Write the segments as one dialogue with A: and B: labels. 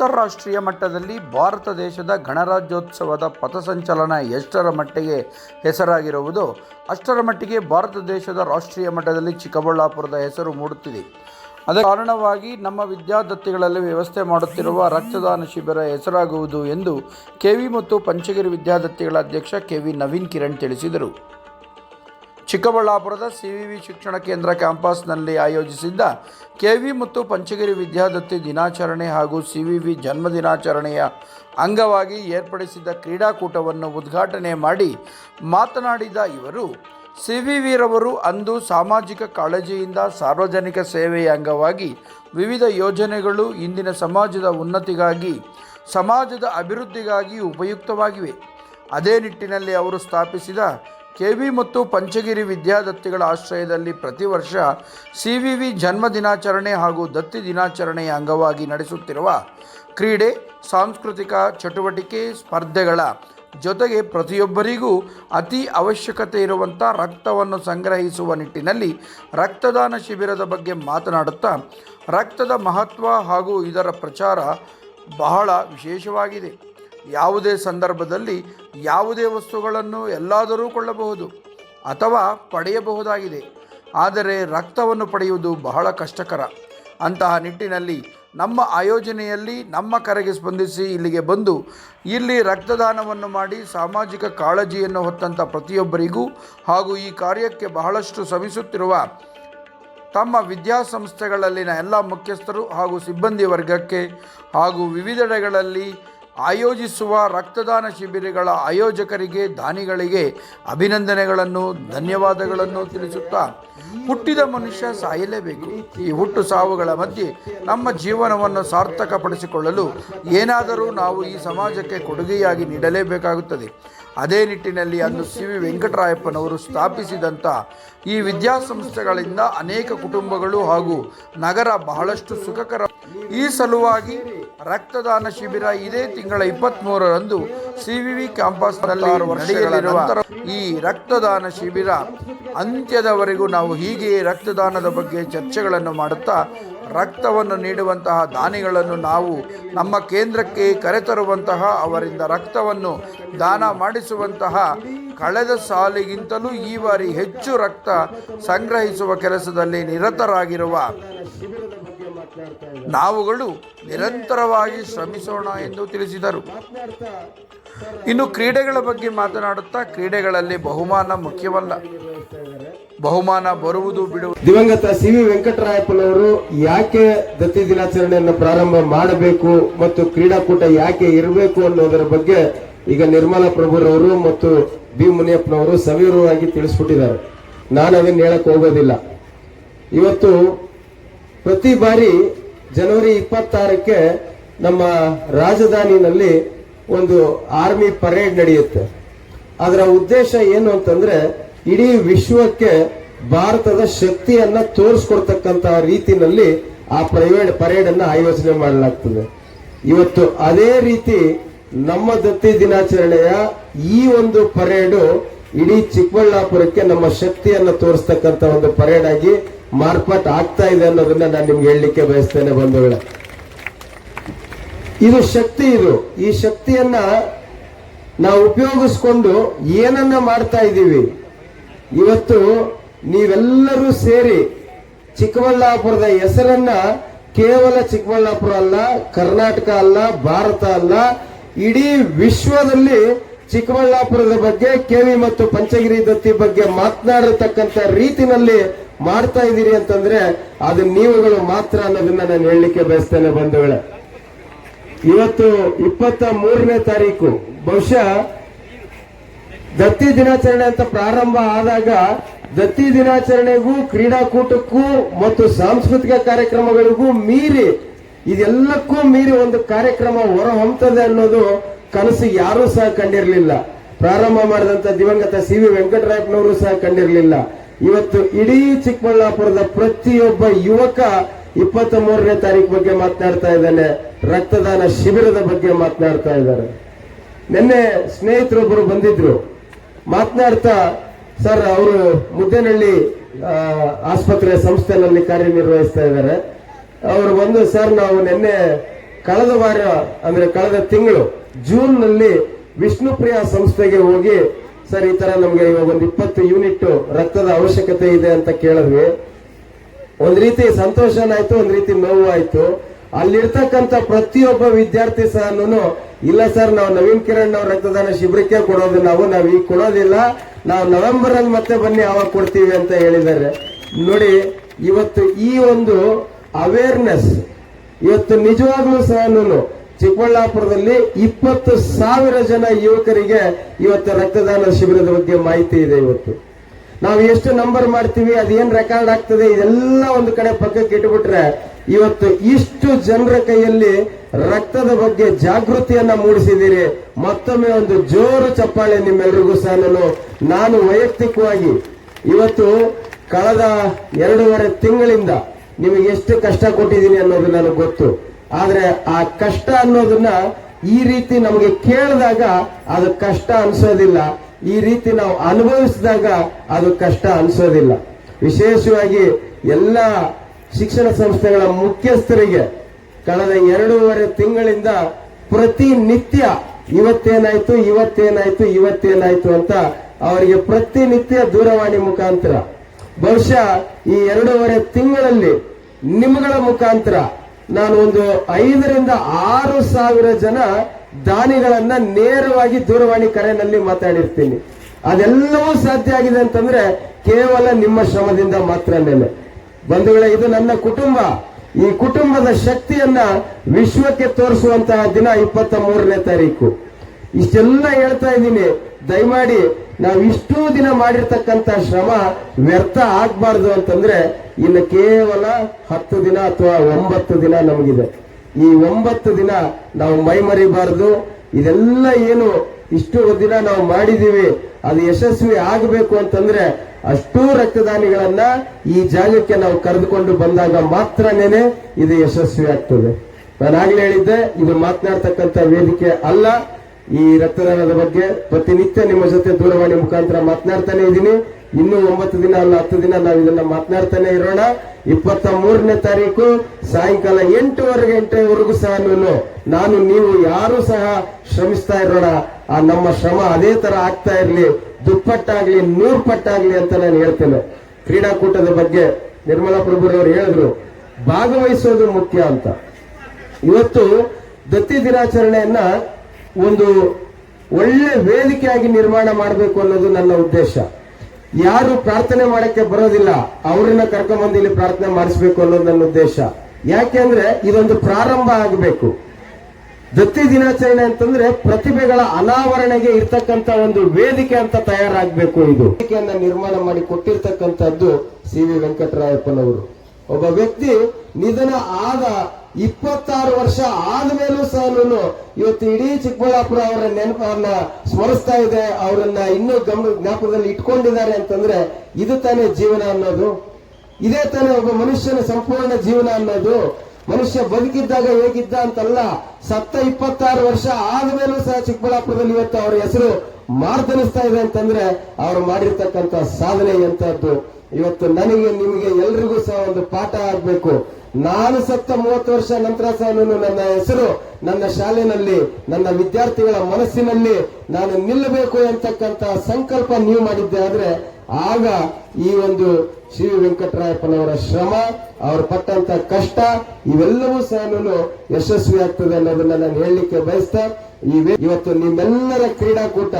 A: ಅಂತಾರಾಷ್ಟ್ರೀಯ ಮಟ್ಟದಲ್ಲಿ ಭಾರತ ದೇಶದ ಗಣರಾಜ್ಯೋತ್ಸವದ ಪಥಸಂಚಲನ ಎಷ್ಟರ ಮಟ್ಟಿಗೆ ಹೆಸರಾಗಿರುವುದು? ಅಷ್ಟರ ಮಟ್ಟಿಗೆ ಭಾರತ ದೇಶದ ರಾಷ್ಟ್ರೀಯ ಮಟ್ಟದಲ್ಲಿ ಚಿಕ್ಕಬಳ್ಳಾಪುರದ ಹೆಸರು ಮೂಡುತ್ತಿದೆ. ಅದರ ಕಾರಣವಾಗಿ ನಮ್ಮ ವಿದ್ಯಾದತ್ತಿಗಳಲ್ಲಿ ವ್ಯವಸ್ಥೆ ಮಾಡುತ್ತಿರುವ ರಕ್ತದಾನ ಶಿಬಿರ ಹೆಸರಾಗುವುದು ಎಂದು ಕೆವಿ ಮತ್ತು ಪಂಚಗಿರಿ ವಿದ್ಯಾದತ್ತಿಗಳ ಅಧ್ಯಕ್ಷ ಕೆವಿ ನವೀನ್ ಕಿರಣ್ ತಿಳಿಸಿದರು. ಚಿಕ್ಕಬಳ್ಳಾಪುರದ ಸಿ ವಿ ಶಿಕ್ಷಣ ಕೇಂದ್ರ ಕ್ಯಾಂಪಸ್ನಲ್ಲಿ ಆಯೋಜಿಸಿದ್ದ ಕೆವಿ ಮತ್ತು ಪಂಚಗಿರಿ ವಿದ್ಯಾದತ್ತಿ ದಿನಾಚರಣೆ ಹಾಗೂ ಸಿ ವಿ ಜನ್ಮದಿನಾಚರಣೆಯ ಅಂಗವಾಗಿ ಏರ್ಪಡಿಸಿದ್ದ ಕ್ರೀಡಾಕೂಟವನ್ನು ಉದ್ಘಾಟನೆ ಮಾಡಿ ಮಾತನಾಡಿದ ಇವರು ಸಿ ವಿ ವಿರವರು ಅಂದು ಸಾಮಾಜಿಕ ಕಾಳಜಿಯಿಂದ ಸಾರ್ವಜನಿಕ ಸೇವೆಯ ಅಂಗವಾಗಿ ವಿವಿಧ ಯೋಜನೆಗಳು ಇಂದಿನ ಸಮಾಜದ ಉನ್ನತಿಗಾಗಿ, ಸಮಾಜದ ಅಭಿವೃದ್ಧಿಗಾಗಿ ಉಪಯುಕ್ತವಾಗಿವೆ. ಅದೇ ನಿಟ್ಟಿನಲ್ಲಿ ಅವರು ಸ್ಥಾಪಿಸಿದ ಕೆವಿ ಮತ್ತು ಪಂಚಗಿರಿ ವಿದ್ಯಾದತ್ತಿಗಳ ಆಶ್ರಯದಲ್ಲಿ ಪ್ರತಿ ವರ್ಷ ವಿ ಜನ್ಮ ದಿನಾಚರಣೆ ಹಾಗೂ ದತ್ತಿ ದಿನಾಚರಣೆಯ ಅಂಗವಾಗಿ ನಡೆಸುತ್ತಿರುವ ಕ್ರೀಡೆ, ಸಾಂಸ್ಕೃತಿಕ ಚಟುವಟಿಕೆ, ಸ್ಪರ್ಧೆಗಳ ಜೊತೆಗೆ ಪ್ರತಿಯೊಬ್ಬರಿಗೂ ಅತಿ ಅವಶ್ಯಕತೆ ಇರುವಂಥ ರಕ್ತವನ್ನು ಸಂಗ್ರಹಿಸುವ ನಿಟ್ಟಿನಲ್ಲಿ ರಕ್ತದಾನ ಶಿಬಿರದ ಬಗ್ಗೆ ಮಾತನಾಡುತ್ತಾ, ರಕ್ತದ ಮಹತ್ವ ಹಾಗೂ ಇದರ ಪ್ರಚಾರ ಬಹಳ ವಿಶೇಷವಾಗಿದೆ. ಯಾವುದೇ ಸಂದರ್ಭದಲ್ಲಿ ಯಾವುದೇ ವಸ್ತುಗಳನ್ನು ಎಲ್ಲಾದರೂ ಕೊಳ್ಳಬಹುದು ಅಥವಾ ಪಡೆಯಬಹುದಾಗಿದೆ. ಆದರೆ ರಕ್ತವನ್ನು ಪಡೆಯುವುದು ಬಹಳ ಕಷ್ಟಕರ. ಅಂತಹ ನಿಟ್ಟಿನಲ್ಲಿ ನಮ್ಮ ಆಯೋಜನೆಯಲ್ಲಿ ನಮ್ಮ ಕರೆಗೆ ಸ್ಪಂದಿಸಿ ಇಲ್ಲಿಗೆ ಬಂದು ಇಲ್ಲಿ ರಕ್ತದಾನವನ್ನು ಮಾಡಿ ಸಾಮಾಜಿಕ ಕಾಳಜಿಯನ್ನು ಹೊತ್ತಂಥ ಪ್ರತಿಯೊಬ್ಬರಿಗೂ ಹಾಗೂ ಈ ಕಾರ್ಯಕ್ಕೆ ಬಹಳಷ್ಟು ಶ್ರಮಿಸುತ್ತಿರುವ ತಮ್ಮ ವಿದ್ಯಾಸಂಸ್ಥೆಗಳಲ್ಲಿನ ಎಲ್ಲ ಮುಖ್ಯಸ್ಥರು ಹಾಗೂ ಸಿಬ್ಬಂದಿ ವರ್ಗಕ್ಕೆ ಹಾಗೂ ವಿವಿಧೆಡೆಗಳಲ್ಲಿ ಆಯೋಜಿಸುವ ರಕ್ತದಾನ ಶಿಬಿರಗಳ ಆಯೋಜಕರಿಗೆ, ದಾನಿಗಳಿಗೆ ಅಭಿನಂದನೆಗಳನ್ನು, ಧನ್ಯವಾದಗಳನ್ನು ತಿಳಿಸುತ್ತಾ ಹುಟ್ಟಿದ ಮನುಷ್ಯ ಸಾಯಲೇಬೇಕು. ಈ ಹುಟ್ಟು ಸಾವುಗಳ ಮಧ್ಯೆ ನಮ್ಮ ಜೀವನವನ್ನು ಸಾರ್ಥಕಪಡಿಸಿಕೊಳ್ಳಲು ಏನಾದರೂ ನಾವು ಈ ಸಮಾಜಕ್ಕೆ ಕೊಡುಗೆಯಾಗಿ ನೀಡಲೇಬೇಕಾಗುತ್ತದೆ. ಅದೇ ನಿಟ್ಟಿನಲ್ಲಿ ಅಂದು ಸಿ. ವಿ. ವೆಂಕಟರಾಯಪ್ಪನವರು ಸ್ಥಾಪಿಸಿದಂಥ ಈ ವಿದ್ಯಾಸಂಸ್ಥೆಗಳಿಂದ ಅನೇಕ ಕುಟುಂಬಗಳು ಹಾಗೂ ನಗರ ಬಹಳಷ್ಟು ಸುಖಕರ ಈ ಸಲುವಾಗಿ ರಕ್ತದಾನ ಶಿಬಿರ ಇದೇ ತಿಂಗಳ ಇಪ್ಪತ್ತ್ಮೂರರಂದು ಸಿ ವಿ ವಿ ಕ್ಯಾಂಪಸ್ನಲ್ಲಿ ನಡೆಯಲಿರುವ ಈ ರಕ್ತದಾನ ಶಿಬಿರ ಅಂತ್ಯದವರೆಗೂ ನಾವು ಹೀಗೆಯೇ ರಕ್ತದಾನದ ಬಗ್ಗೆ ಚರ್ಚೆಗಳನ್ನು ಮಾಡುತ್ತಾ ರಕ್ತವನ್ನು ನೀಡುವಂತಹ ದಾನಿಗಳನ್ನು ನಾವು ನಮ್ಮ ಕೇಂದ್ರಕ್ಕೆ ಕರೆತರುವಂತಹ ಅವರಿಂದ ರಕ್ತವನ್ನು ದಾನ ಮಾಡಿಸುವಂತಹ ಕಳೆದ ಸಾಲಿಗಿಂತಲೂ ಈ ಬಾರಿ ಹೆಚ್ಚು ರಕ್ತ ಸಂಗ್ರಹಿಸುವ ಕೆಲಸದಲ್ಲಿ ನಿರತರಾಗಿರುವ ನಾವುಗಳು ನಿರಂತರವಾಗಿ ಶ್ರಮಿಸೋಣ ಎಂದು ತಿಳಿಸಿದರು. ಇನ್ನು ಕ್ರೀಡೆಗಳ ಬಗ್ಗೆ ಮಾತನಾಡುತ್ತಾ ಕ್ರೀಡೆಗಳಲ್ಲಿ ಬಹುಮಾನ ಮುಖ್ಯವಲ್ಲ. ಬಹುಮಾನ ಬರುವುದು ಬಿಡುವುದು
B: ದಿವಂಗತ ಸಿ ವಿ ವೆಂಕಟರಾಯಪ್ಪನವರು ಯಾಕೆ ದತ್ತಿ ದಿನಾಚರಣೆಯನ್ನು ಪ್ರಾರಂಭ ಮಾಡಬೇಕು ಮತ್ತು ಕ್ರೀಡಾಕೂಟ ಯಾಕೆ ಇರಬೇಕು ಅನ್ನೋದರ ಬಗ್ಗೆ ಈಗ ನಿರ್ಮಲಾ ಪ್ರಭುರವರು ಮತ್ತು ಬಿ ಮುನಿಯಪ್ಪನವರು ಸವಿರವಾಗಿ ತಿಳಿಸ್ಬಿಟ್ಟಿದ್ದಾರೆ. ನಾನು ಅದನ್ನು ಹೇಳಕ್ ಹೋಗೋದಿಲ್ಲ. ಇವತ್ತು ಪ್ರತಿ ಬಾರಿ ಜನವರಿ ಇಪ್ಪತ್ತಾರಕ್ಕೆ ನಮ್ಮ ರಾಜಧಾನಿನಲ್ಲಿ ಒಂದು ಆರ್ಮಿ ಪರೇಡ್ ನಡೆಯುತ್ತೆ. ಅದರ ಉದ್ದೇಶ ಏನು ಅಂತಂದ್ರೆ, ಇಡೀ ವಿಶ್ವಕ್ಕೆ ಭಾರತದ ಶಕ್ತಿಯನ್ನ ತೋರಿಸ್ಕೊಡ್ತಕ್ಕಂತಹ ರೀತಿನಲ್ಲಿ ಆ ಪ್ರೈವೇಟ್ ಪರೇಡ್ ಅನ್ನ ಆಯೋಜನೆ ಮಾಡಲಾಗ್ತದೆ. ಇವತ್ತು ಅದೇ ರೀತಿ ನಮ್ಮ ದತ್ತಿ ದಿನಾಚರಣೆಯ ಈ ಒಂದು ಪರೇಡು ಇಡೀ ಚಿಕ್ಕಬಳ್ಳಾಪುರಕ್ಕೆ ನಮ್ಮ ಶಕ್ತಿಯನ್ನು ತೋರಿಸ್ತಕ್ಕಂತ ಒಂದು ಪರೇಡ್ ಆಗಿ ಮಾರ್ಪಾಟ್ ಆಗ್ತಾ ಇದೆ ಅನ್ನೋದನ್ನ ನಾನು ನಿಮ್ಗೆ ಹೇಳಲಿಕ್ಕೆ ಬಯಸ್ತೇನೆ ಬಂಧುಗಳ. ಇದು ಶಕ್ತಿ ಇದು. ಈ ಶಕ್ತಿಯನ್ನ ನಾವು ಉಪಯೋಗಿಸ್ಕೊಂಡು ಏನನ್ನ ಮಾಡ್ತಾ ಇದ್ದೀವಿ. ಇವತ್ತು ನೀವೆಲ್ಲರೂ ಸೇರಿ ಚಿಕ್ಕಬಳ್ಳಾಪುರದ ಹೆಸರನ್ನ ಕೇವಲ ಚಿಕ್ಕಬಳ್ಳಾಪುರ ಅಲ್ಲ, ಕರ್ನಾಟಕ ಅಲ್ಲ, ಭಾರತ ಅಲ್ಲ, ಇಡೀ ವಿಶ್ವದಲ್ಲಿ ಚಿಕ್ಕಬಳ್ಳಾಪುರದ ಬಗ್ಗೆ ಕೆವಿ ಮತ್ತು ಪಂಚಗಿರಿ ದತ್ತಿ ಬಗ್ಗೆ ಮಾತನಾಡತಕ್ಕಂತ ರೀತಿನಲ್ಲಿ ಮಾಡ್ತಾ ಇದ್ದೀರಿ ಅಂತಂದ್ರೆ ಅದು ನೀವುಗಳು ಮಾತ್ರ ಅನ್ನೋದನ್ನ ನಾನು ಹೇಳಲಿಕ್ಕೆ ಬಯಸ್ತೇನೆ ಬಂಧುಗಳೇ. ಇವತ್ತು ಇಪ್ಪತ್ತ ಮೂರನೇ ತಾರೀಕು. ಬಹುಶಃ ದತ್ತಿ ದಿನಾಚರಣೆ ಅಂತ ಪ್ರಾರಂಭ ಆದಾಗ ದತ್ತಿ ದಿನಾಚರಣೆಗೂ, ಕ್ರೀಡಾಕೂಟಕ್ಕೂ ಮತ್ತು ಸಾಂಸ್ಕೃತಿಕ ಕಾರ್ಯಕ್ರಮಗಳಿಗೂ ಮೀರಿ, ಇದೆಲ್ಲಕ್ಕೂ ಮೀರಿ ಒಂದು ಕಾರ್ಯಕ್ರಮ ಹೊರ ಹೊಮ್ತದೆ ಅನ್ನೋದು ಕನಸು ಯಾರೂ ಸಹ ಕಂಡಿರಲಿಲ್ಲ. ಪ್ರಾರಂಭ ಮಾಡಿದಂತ ದಿವಂಗತ ಸಿ ವಿ ವೆಂಕಟರಾಯಪ್ಪನವರು ಸಹ ಕಂಡಿರಲಿಲ್ಲ. ಇವತ್ತು ಇಡೀ ಚಿಕ್ಕಬಳ್ಳಾಪುರದ ಪ್ರತಿಯೊಬ್ಬ ಯುವಕ ಇಪ್ಪತ್ತ ಮೂರನೇ ತಾರೀಕು ಬಗ್ಗೆ ಮಾತನಾಡ್ತಾ ಇದ್ದಾನೆ. ರಕ್ತದಾನ ಶಿಬಿರದ ಬಗ್ಗೆ ಮಾತನಾಡ್ತಾ ಇದ್ದಾರೆ. ನಿನ್ನೆ ಸ್ನೇಹಿತರೊಬ್ಬರು ಬಂದಿದ್ರು. ಮಾತನಾಡ್ತಾ ಸರ್ ಅವರು ಮುದ್ದೇನಹಳ್ಳಿ ಆಸ್ಪತ್ರೆ ಸಂಸ್ಥೆನಲ್ಲಿ ಕಾರ್ಯನಿರ್ವಹಿಸ್ತಾ ಇದ್ದಾರೆ. ಅವರು ಬಂದು ಸರ್ ನಾವು ನಿನ್ನೆ ಕಳೆದ ವಾರ, ಅಂದ್ರೆ ಕಳೆದ ತಿಂಗಳು ಜೂನ್ನಲ್ಲಿ ವಿಷ್ಣುಪ್ರಿಯ ಸಂಸ್ಥೆಗೆ ಹೋಗಿ, ಸರ್, ಈ ತರ ನಮ್ಗೆ ಇವಾಗ ಒಂದು ಇಪ್ಪತ್ತು ಯೂನಿಟ್ ರಕ್ತದ ಅವಶ್ಯಕತೆ ಇದೆ ಅಂತ ಕೇಳಿದ್ವಿ. ಒಂದ್ ರೀತಿ ಸಂತೋಷನಾಯ್ತು ಒಂದ್ ರೀತಿ ನೋವು ಆಯ್ತು. ಅಲ್ಲಿರ್ತಕ್ಕಂಥ ಪ್ರತಿಯೊಬ್ಬ ವಿದ್ಯಾರ್ಥಿ ಸಹ ಇಲ್ಲ ಸರ್, ನಾವು ನವೀನ್ ಕಿರಣ್ ಅವ್ರ ರಕ್ತದಾನ ಶಿಬಿರಕ್ಕೆ ಕೊಡೋದು ನಾವು ನಾವು ಈಗ ಕೊಡೋದಿಲ್ಲ. ನಾವು ನವೆಂಬರ್ ಅಲ್ಲಿ ಮತ್ತೆ ಬನ್ನಿ ಯಾವಾಗ ಕೊಡ್ತೀವಿ ಅಂತ ಹೇಳಿದ್ದಾರೆ. ನೋಡಿ, ಇವತ್ತು ಈ ಒಂದು ಅವೇರ್ನೆಸ್ ಇವತ್ತು ನಿಜವಾಗ್ಲೂ ಸಹ ಚಿಕ್ಕಬಳ್ಳಾಪುರದಲ್ಲಿ ಇಪ್ಪತ್ತು ಸಾವಿರ ಜನ ಯುವಕರಿಗೆ ಇವತ್ತು ರಕ್ತದಾನ ಶಿಬಿರದ ಬಗ್ಗೆ ಮಾಹಿತಿ ಇದೆ ಇವತ್ತು. ನಾವು ಎಷ್ಟು ನಂಬರ್ ಮಾಡ್ತೀವಿ ಅದೇನ್ ರೆಕಾರ್ಡ್ ಆಗ್ತದೆ, ಇದೆಲ್ಲ ಒಂದು ಕಡೆ ಪಕ್ಕಕ್ಕೆ ಇಟ್ಬಿಟ್ರೆ ಇವತ್ತು ಇಷ್ಟು ಜನರ ಕೈಯಲ್ಲಿ ರಕ್ತದ ಬಗ್ಗೆ ಜಾಗೃತಿಯನ್ನ ಮೂಡಿಸಿದ್ದೀರಿ. ಮತ್ತೊಮ್ಮೆ ಒಂದು ಜೋರು ಚಪ್ಪಾಳೆ ನಿಮ್ಮೆಲ್ಲರಿಗೂ ಸಹ ನಾನು ನಾನು ವೈಯಕ್ತಿಕವಾಗಿ ಇವತ್ತು ಕಳೆದ ಎರಡೂವರೆ ತಿಂಗಳಿಂದ ನಿಮಗೆ ಎಷ್ಟು ಕಷ್ಟ ಕೊಟ್ಟಿದ್ದೀನಿ ಅನ್ನೋದು ನನಗೆ ಗೊತ್ತು. ಆದ್ರೆ ಆ ಕಷ್ಟ ಅನ್ನೋದನ್ನ ಈ ರೀತಿ ನಮಗೆ ಕೇಳಿದಾಗ ಅದು ಕಷ್ಟ ಅನ್ಸೋದಿಲ್ಲ. ಈ ರೀತಿ ನಾವು ಅನುಭವಿಸಿದಾಗ ಅದು ಕಷ್ಟ ಅನ್ಸೋದಿಲ್ಲ. ವಿಶೇಷವಾಗಿ ಎಲ್ಲ ಶಿಕ್ಷಣ ಸಂಸ್ಥೆಗಳ ಮುಖ್ಯಸ್ಥರಿಗೆ ಕಳೆದ ಎರಡೂವರೆ ತಿಂಗಳಿಂದ ಪ್ರತಿನಿತ್ಯ ಇವತ್ತೇನಾಯ್ತು ಇವತ್ತೇನಾಯ್ತು ಇವತ್ತೇನಾಯ್ತು ಅಂತ ಅವರಿಗೆ ಪ್ರತಿನಿತ್ಯ ದೂರವಾಣಿ ಮುಖಾಂತರ. ಬಹುಶಃ ಈ ಎರಡೂವರೆ ತಿಂಗಳಲ್ಲಿ ನಿಮ್ಗಳ ಮುಖಾಂತರ ನಾನು ಒಂದು ಐದರಿಂದ ಆರು ಸಾವಿರ ಜನ ದಾನಿಗಳನ್ನ ನೇರವಾಗಿ ದೂರವಾಣಿ ಕರೆನಲ್ಲಿ ಮಾತಾಡಿರ್ತೀನಿ. ಅದೆಲ್ಲವೂ ಸಾಧ್ಯ ಆಗಿದೆ ಅಂತಂದ್ರೆ ಕೇವಲ ನಿಮ್ಮ ಶ್ರಮದಿಂದ ಮಾತ್ರನೇ ಬಂಧುಗಳೇ, ಇದು ನನ್ನ ಕುಟುಂಬ. ಈ ಕುಟುಂಬದ ಶಕ್ತಿಯನ್ನ ವಿಶ್ವಕ್ಕೆ ತೋರಿಸುವಂತಹ ದಿನ ಇಪ್ಪತ್ತ ಮೂರನೇ ತಾರೀಕು. ಇಷ್ಟೆಲ್ಲ ಹೇಳ್ತಾ ಇದ್ದೀನಿ. ದಯಮಾಡಿ ನಾವು ಇಷ್ಟೂ ದಿನ ಮಾಡಿರ್ತಕ್ಕಂತ ಶ್ರಮ ವ್ಯರ್ಥ ಆಗ್ಬಾರ್ದು ಅಂತಂದ್ರೆ ಇನ್ನು ಕೇವಲ ಹತ್ತು ದಿನ ಅಥವಾ ಒಂಬತ್ತು ದಿನ ನಮಗಿದೆ. ಈ ಒಂಬತ್ತು ದಿನ ನಾವು ಮೈ ಮರಿಬಾರ್ದು. ಇದೆಲ್ಲ ಏನು ಇಷ್ಟು ದಿನ ನಾವು ಮಾಡಿದೀವಿ, ಅದು ಯಶಸ್ವಿ ಆಗಬೇಕು ಅಂತಂದ್ರೆ ಅಷ್ಟೂ ರಕ್ತದಾನಿಗಳನ್ನ ಈ ಜಾಗಕ್ಕೆ ನಾವು ಕರೆದುಕೊಂಡು ಬಂದಾಗ ಮಾತ್ರನೇನೆ ಇದು ಯಶಸ್ವಿ ಆಗ್ತದೆ. ನಾನು ಆಗ್ಲೇ ಹೇಳಿದ್ದೆ, ಇದು ಮಾತನಾಡ್ತಕ್ಕಂಥ ವೇದಿಕೆ ಅಲ್ಲ. ಈ ರಕ್ತದಾನದ ಬಗ್ಗೆ ಪ್ರತಿನಿತ್ಯ ನಿಮ್ಮ ಜೊತೆ ದೂರವಾಣಿ ಮುಖಾಂತರ ಮಾತನಾಡ್ತಾನೆ ಇದ್ದೀನಿ. ಇನ್ನು ಒಂಬತ್ತು ದಿನ ಅಲ್ಲ, ಹತ್ತು ದಿನ ನಾವು ಇದನ್ನ ಮಾತನಾಡ್ತಾನೆ ಇರೋಣ. ಇಪ್ಪತ್ತ ಮೂರನೇ ತಾರೀಕು ಸಾಯಂಕಾಲ ಎಂಟೂವರೆ ಗಂಟೆವರೆಗೂ ಸಹ ನಾನು ನೀವು ಯಾರು ಸಹ ಶ್ರಮಿಸ್ತಾ ಇರೋಣ. ಆ ನಮ್ಮ ಶ್ರಮ ಅದೇ ತರ ಆಗ್ತಾ ಇರಲಿ. ದುಪ್ಪಟ್ಟಾಗ್ಲಿ ನೂರ್ ಪಟ್ಟಾಗ್ಲಿ ಅಂತ ನಾನು ಹೇಳ್ತೇನೆ. ಕ್ರೀಡಾಕೂಟದ ಬಗ್ಗೆ ನಿರ್ಮಲಾ ಪ್ರಭುರವರು ಹೇಳಿದ್ರು, ಭಾಗವಹಿಸೋದು ಮುಖ್ಯ ಅಂತ. ಇವತ್ತು ದತ್ತಿ ದಿನಾಚರಣೆಯನ್ನ ಒಂದು ಒಳ್ಳೆ ವೇದಿಕೆಯಾಗಿ ನಿರ್ಮಾಣ ಮಾಡಬೇಕು ಅನ್ನೋದು ನನ್ನ ಉದ್ದೇಶ. ಯಾರು ಪ್ರಾರ್ಥನೆ ಮಾಡಕ್ಕೆ ಬರೋದಿಲ್ಲ, ಅವರನ್ನ ಕರ್ಕೊಂಡ್ಬಂದು ಇಲ್ಲಿ ಪ್ರಾರ್ಥನೆ ಮಾಡಿಸ್ಬೇಕು ಅನ್ನೋದು ನನ್ನ ಉದ್ದೇಶ. ಯಾಕೆಂದ್ರೆ ಇದೊಂದು ಪ್ರಾರಂಭ ಆಗಬೇಕು. ದತ್ತಿ ದಿನಾಚರಣೆ ಅಂತಂದ್ರೆ ಪ್ರತಿಭೆಗಳ ಅನಾವರಣೆಗೆ ಇರ್ತಕ್ಕಂತ ಒಂದು ವೇದಿಕೆ ಅಂತ ತಯಾರಾಗಬೇಕು ಇದು. ವೇದಿಕೆಯನ್ನ ನಿರ್ಮಾಣ ಮಾಡಿ ಕೊಟ್ಟಿರ್ತಕ್ಕಂಥದ್ದು ಸಿ ವಿ ವೆಂಕಟರಾಯಪ್ಪನವರು. ಒಬ್ಬ ವ್ಯಕ್ತಿ ನಿಧನ ಆದ ಇಪ್ಪತ್ತಾರು ವರ್ಷ ಆದ್ಮೇಲೂ ಸಹ ಇವತ್ತು ಇಡೀ ಚಿಕ್ಕಬಳ್ಳಾಪುರ ಅವರ ನೆನಪನ್ನ ಸ್ಮರಿಸ್ತಾ ಇದೆ, ಅವರನ್ನ ಇನ್ನೂ ಗಮನ ಜ್ಞಾಪಕದಲ್ಲಿ ಇಟ್ಕೊಂಡಿದ್ದಾರೆ ಅಂತಂದ್ರೆ ಇದು ತಾನೇ ಜೀವನ ಅನ್ನೋದು. ಇದೇ ತಾನೇ ಒಬ್ಬ ಮನುಷ್ಯನ ಸಂಪೂರ್ಣ ಜೀವನ ಅನ್ನೋದು. ಮನುಷ್ಯ ಬದುಕಿದ್ದಾಗ ಹೇಗಿದ್ದ ಅಂತಲ್ಲ, ಸತ್ತ ಇಪ್ಪತ್ತಾರು ವರ್ಷ ಆದ್ಮೇಲೂ ಸಹ ಚಿಕ್ಕಬಳ್ಳಾಪುರದಲ್ಲಿ ಇವತ್ತು ಅವರ ಹೆಸರು ಮಾರ್ದನಿಸ್ತಾ ಇದೆ ಅಂತಂದ್ರೆ ಅವರು ಮಾಡಿರ್ತಕ್ಕಂಥ ಸಾಧನೆ ಎಂತದ್ದು ಇವತ್ತು ನನಗೆ, ನಿಮಗೆ ಎಲ್ರಿಗೂ ಸಹ ಒಂದು ಪಾಠ ಆಗ್ಬೇಕು. ನಾನು ಸತ್ತ ಮೂವತ್ತು ವರ್ಷ ನಂತರ ಸಹ ನನ್ನ ಹೆಸರು ನನ್ನ ಶಾಲೆನಲ್ಲಿ ನನ್ನ ವಿದ್ಯಾರ್ಥಿಗಳ ಮನಸ್ಸಿನಲ್ಲಿ ನಾನು ನಿಲ್ಲಬೇಕು ಅಂತಕ್ಕಂತ ಸಂಕಲ್ಪ ನೀವು ಮಾಡಿದ್ದೆ ಆದ್ರೆ ಆಗ ಈ ಒಂದು ಶ್ರೀ ವೆಂಕಟರಾಯಪ್ಪನವರ ಶ್ರಮ ಅವರು ಪಟ್ಟಂತ ಕಷ್ಟ ಇವೆಲ್ಲವೂ ಸಹ ಯಶಸ್ವಿ ಆಗ್ತದೆ ಅನ್ನೋದನ್ನ ನಾನು ಹೇಳಲಿಕ್ಕೆ ಬಯಸ್ತಾ ಇವತ್ತು ನಿಮ್ಮೆಲ್ಲರ ಕ್ರೀಡಾಕೂಟ.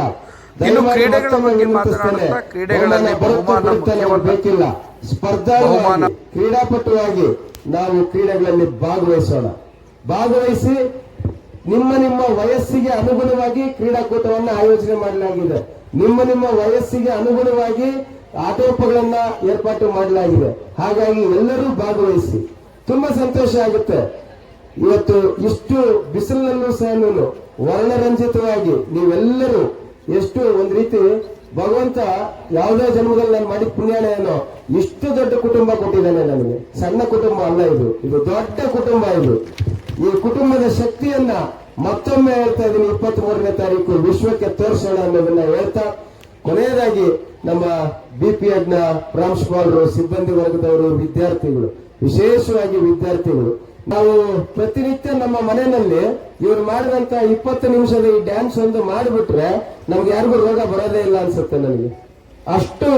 A: ಕ್ರೀಡೆಗಳಲ್ಲಿ
B: ಬೇಕಿಲ್ಲ.
A: ಸ್ಪರ್ಧಾ
B: ಕ್ರೀಡಾಪಟುವಾಗಿ ನಾವು ಕ್ರೀಡೆಗಳಲ್ಲಿ ಭಾಗವಹಿಸೋಣ. ಭಾಗವಹಿಸಿ ನಿಮ್ಮ ನಿಮ್ಮ ವಯಸ್ಸಿಗೆ ಅನುಗುಣವಾಗಿ ಕ್ರೀಡಾಕೂಟವನ್ನು ಆಯೋಜನೆ ಮಾಡಲಾಗಿದೆ. ನಿಮ್ಮ ನಿಮ್ಮ ವಯಸ್ಸಿಗೆ ಅನುಗುಣವಾಗಿ ಆಟೋಪಗಳನ್ನ ಏರ್ಪಾಟು ಮಾಡಲಾಗಿದೆ. ಹಾಗಾಗಿ ಎಲ್ಲರೂ ಭಾಗವಹಿಸಿ. ತುಂಬಾ ಸಂತೋಷ ಆಗುತ್ತೆ. ಇವತ್ತು ಇಷ್ಟು ಬಿಸಿಲಿನಲ್ಲೂ ಸಹ ವರ್ಣರಂಜಿತವಾಗಿ ನೀವೆಲ್ಲರೂ ಎಷ್ಟು ಒಂದ್ ರೀತಿ ಭಗವಂತ ಯಾವುದೋ ಜನ್ಮದಲ್ಲಿ ನಾನು ಮಾಡಿದ ಪುಣ್ಯನ ಏನೋ ಇಷ್ಟು ದೊಡ್ಡ ಕುಟುಂಬ ಕೊಟ್ಟಿದ್ದಾನೆ ನನಗೆ. ಸಣ್ಣ ಕುಟುಂಬ ಅಲ್ಲ ಇದು. ಇದು ದೊಡ್ಡ ಕುಟುಂಬ ಇದು. ಈ ಕುಟುಂಬದ ಶಕ್ತಿಯನ್ನ ಮತ್ತೊಮ್ಮೆ ಹೇಳ್ತಾ ಇದ್ದೀನಿ ಇಪ್ಪತ್ತ್ ಮೂರನೇ ತಾರೀಕು ವಿಶ್ವಕ್ಕೆ ತೋರಿಸೋಣ ಅನ್ನೋದನ್ನ ಹೇಳ್ತಾ, ಕೊನೆಯದಾಗಿ ನಮ್ಮ ಬಿ ಪಿ ಎಡ್ನ ಪ್ರಾಂಶುಪಾಲರು ಸಿಬ್ಬಂದಿ ವರ್ಗದವರು, ವಿದ್ಯಾರ್ಥಿಗಳು, ವಿಶೇಷವಾಗಿ ವಿದ್ಯಾರ್ಥಿಗಳು ನಾವು ಪ್ರತಿನಿತ್ಯ ನಮ್ಮ ಮನೆಯಲ್ಲಿ ಇವ್ರು ಮಾಡಿದಂತ ಇಪ್ಪತ್ತು ನಿಮಿಷದ ಈ ಡ್ಯಾನ್ಸ್ ಒಂದು ಮಾಡಿಬಿಟ್ರೆ ನಮ್ಗೆ ಯಾರಿಗೂ ರೋಗ ಬರೋದೇ ಇಲ್ಲ ಅನ್ಸುತ್ತೆ ನನಗೆ ಅಷ್ಟು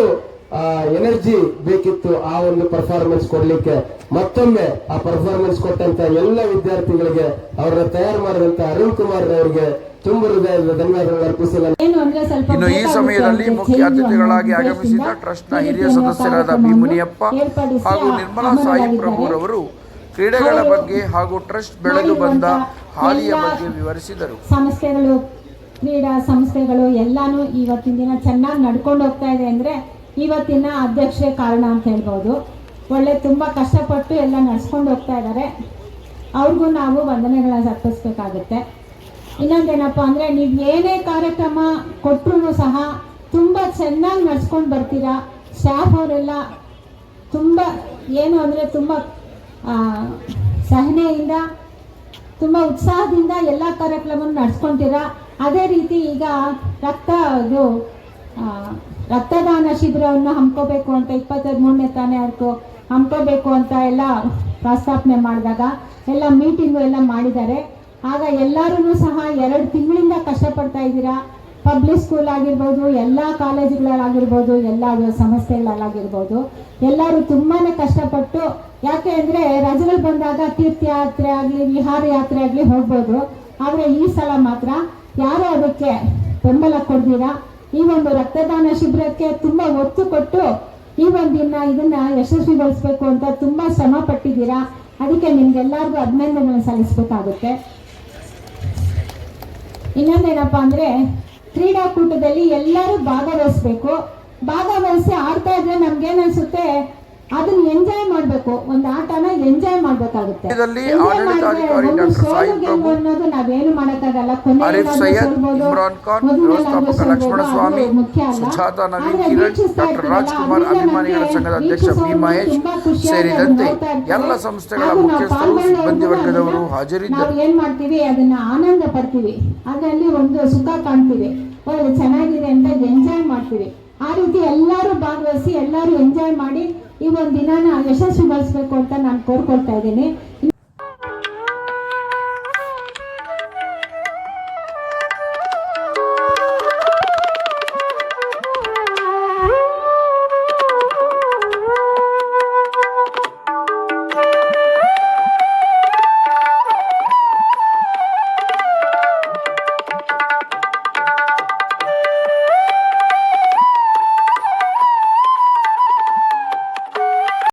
B: ಎನರ್ಜಿ ಬೇಕಿತ್ತು ಆ ಒಂದು ಪರ್ಫಾರ್ಮೆನ್ಸ್ ಕೊಡ್ಲಿಕ್ಕೆ. ಮತ್ತೊಮ್ಮೆ ಆ ಪರ್ಫಾರ್ಮೆನ್ಸ್ ಕೊಟ್ಟಂತ ಎಲ್ಲ ವಿದ್ಯಾರ್ಥಿಗಳಿಗೆ ಅವರ ತಯಾರು ಮಾಡಿದಂತ ಅರುಣ್ ಕುಮಾರ್ ಅವರಿಗೆ ತುಂಬ ಹೃದಯದ ಧನ್ಯವಾದಗಳು ಅರ್ಪಿಸಲು
C: ಏನು ಅಂದ್ರೆ ಸ್ವಲ್ಪ
A: ಇನ್ನು ಈ ಸಮಯದಲ್ಲಿ ಮುಖ್ಯ ಅತಿಥಿಗಳಾಗಿ ಆಗಮಿಸಿದ ಟ್ರಸ್ಟ್ನ ಹಿರಿಯ ಸದಸ್ಯರಾದ ಬಿ
C: ಕಾರ್ಯಕ್ರಮವನ್ನು
A: ಮುನಿಯಪ್ಪ ಹಾಗೂ ನಿರ್ಮಲಾ ಸಾಯಿ
C: ಅಮರರಾಗಿದ್ದಾರೆ.
A: ಪ್ರಭುರವರು ಕ್ರೀಡೆಗಳ ಬಗ್ಗೆ ಹಾಗೂ ಟ್ರಸ್ಟ್ ಬೆಳೆದು ಬಂದ ಹಾದಿಯ ಬಗ್ಗೆ ವಿವರಿಸಿದರು.
C: ಸಂಸ್ಥೆಗಳು ಕ್ರೀಡಾ ಸಂಸ್ಥೆಗಳು ಎಲ್ಲಾನು ಇವತ್ತಿನ ದಿನ ಚೆನ್ನಾಗಿ ನಡ್ಕೊಂಡು ಹೋಗ್ತಾ ಇದೆ ಅಂದ್ರೆ ಇವತ್ತಿನ ಅಧ್ಯಕ್ಷೆ ಕಾರಣ ಅಂತ ಹೇಳ್ಬೋದು. ಒಳ್ಳೆ ತುಂಬಾ ಕಷ್ಟಪಟ್ಟು ಎಲ್ಲ ನಡ್ಸ್ಕೊಂಡು ಹೋಗ್ತಾ ಇದ್ದಾರೆ ಅವ್ರಿಗೂ ನಾವು ವಂದನೆಗಳನ್ನ ಅರ್ಪಿಸ್ಬೇಕಾಗುತ್ತೆ. ಇನ್ನೊಂದೇನಪ್ಪ ಅಂದ್ರೆ ನೀವು ಏನೇ ಕಾರ್ಯಕ್ರಮ ಕೊಟ್ಟರು ಸಹ ತುಂಬಾ ಚೆನ್ನಾಗಿ ನಡ್ಸ್ಕೊಂಡು ಬರ್ತೀರಾ. ಸ್ಟಾಫ್ ಅವರೆಲ್ಲ ತುಂಬ ಏನು ಅಂದ್ರೆ ತುಂಬ ಸಹನೆಯಿಂದ ತುಂಬ ಉತ್ಸಾಹದಿಂದ ಎಲ್ಲ ಕಾರ್ಯಕ್ರಮವನ್ನು ನಡೆಸ್ಕೊಂತೀರಾ? ಅದೇ ರೀತಿ ಈಗ ರಕ್ತ ಇದು ರಕ್ತದಾನ ಶಿಬಿರವನ್ನು ಹಮ್ಕೋಬೇಕು ಅಂತ, ಇಪ್ಪತ್ತೈದು ಮೂರನೇ ತಾನೇ ಅವ್ರದ್ದು ಹಮ್ಕೋಬೇಕು ಅಂತ ಎಲ್ಲ ಪ್ರಸ್ತಾಪನೆ ಮಾಡಿದಾಗ, ಎಲ್ಲ ಮೀಟಿಂಗು ಎಲ್ಲ ಮಾಡಿದ್ದಾರೆ. ಆಗ ಎಲ್ಲರೂ ಸಹ ಎರಡು ತಿಂಗಳಿಂದ ಕಷ್ಟಪಡ್ತಾ ಇದ್ದೀರಾ? ಪಬ್ಲಿಕ್ ಸ್ಕೂಲ್ ಆಗಿರ್ಬೋದು, ಎಲ್ಲ ಕಾಲೇಜುಗಳಲ್ಲಾಗಿರ್ಬೋದು, ಎಲ್ಲ ಸಂಸ್ಥೆಗಳಲ್ಲಾಗಿರ್ಬೋದು ಎಲ್ಲರೂ ತುಂಬಾ ಕಷ್ಟಪಟ್ಟು ಯಾಕೆ ಅಂದ್ರೆ ರಜೆಗಳು ಬಂದಾಗ ತೀರ್ಥಯಾತ್ರೆ ಆಗಲಿ ವಿಹಾರ ಯಾತ್ರೆ ಆಗಲಿ ಹೋಗ್ಬೋದು. ಆದರೆ ಈ ಸಲ ಮಾತ್ರ ಯಾರು ಅದಕ್ಕೆ ಬೆಂಬಲ ಕೊಡ್ದಿರಾ? ಈ ಒಂದು ರಕ್ತದಾನ ಶಿಬಿರಕ್ಕೆ ತುಂಬಾ ಒತ್ತು ಕೊಟ್ಟು ಈ ಒಂದಿನ ಇದನ್ನ ಯಶಸ್ವಿಗೊಳಿಸ್ಬೇಕು ಅಂತ ತುಂಬಾ ಶ್ರಮ ಪಟ್ಟಿದ್ದೀರಾ? ಅದಕ್ಕೆ ನಿಮ್ಗೆಲ್ಲರಿಗೂ ಅಭಿನಂದನೆ ಸಲ್ಲಿಸ್ಬೇಕಾಗುತ್ತೆ. ಇನ್ನೊಂದೇನಪ್ಪ ಅಂದ್ರೆ ಕ್ರೀಡಾಕೂಟದಲ್ಲಿ ಎಲ್ಲರೂ ಭಾಗವಹಿಸ್ಬೇಕು. ಭಾಗವಹಿಸಿ ಆಡ್ತಾ ಇದ್ರೆ ನಮ್ಗೇನ್ ಅನ್ಸುತ್ತೆ? ಅದನ್ನ ಎಂಜಾಯ್ ಮಾಡಬೇಕು. ಒಂದು ಆಟನ ಎಂಜಾಯ್ ಮಾಡ್ಬೇಕಾಗುತ್ತೆ. ಅನ್ನೋದು ನಾವೇನು ಮಾಡೋಕ್ಕಾಗಲ್ಲ. ಮುಖ್ಯ
A: ರಾಜ್ಕುಮಾರ್ ಅಭಿಮಾನಿಗಳ ಸಂಘದ ಅಧ್ಯಕ್ಷ ಮಹೇಶ್ ಸೇರಿದಂತೆ ಎಲ್ಲ ಸಂಸ್ಥೆಗಳ ಮುಖ್ಯಸ್ಥರು ಸಿಬ್ಬಂದಿ ವರ್ಗದವರು ಹಾಜರಿದ್ದರು
C: ಏನ್ ಮಾಡ್ತೀವಿ? ಅದನ್ನ ಆನಂದ ಪಡ್ತೀವಿ. ಅದರಲ್ಲಿ ಒಂದು ಸುಖ ಕಾಣ್ತೀವಿ. ಒಳ್ಳೆ ಚೆನ್ನಾಗಿದೆ ಅಂತ ಎಂಜಾಯ್ ಮಾಡ್ತೀವಿ. ಆ ರೀತಿ ಎಲ್ಲರೂ ಭಾಗವಹಿಸಿ ಎಲ್ಲರೂ ಎಂಜಾಯ್ ಮಾಡಿ ಈ ಒಂದು ದಿನಾನ ಯಶಸ್ವಿಗೊಳಿಸ್ಬೇಕು ಅಂತ ನಾನು ಕೋರ್ಕೊಳ್ತಾ ಇದ್ದೀನಿ.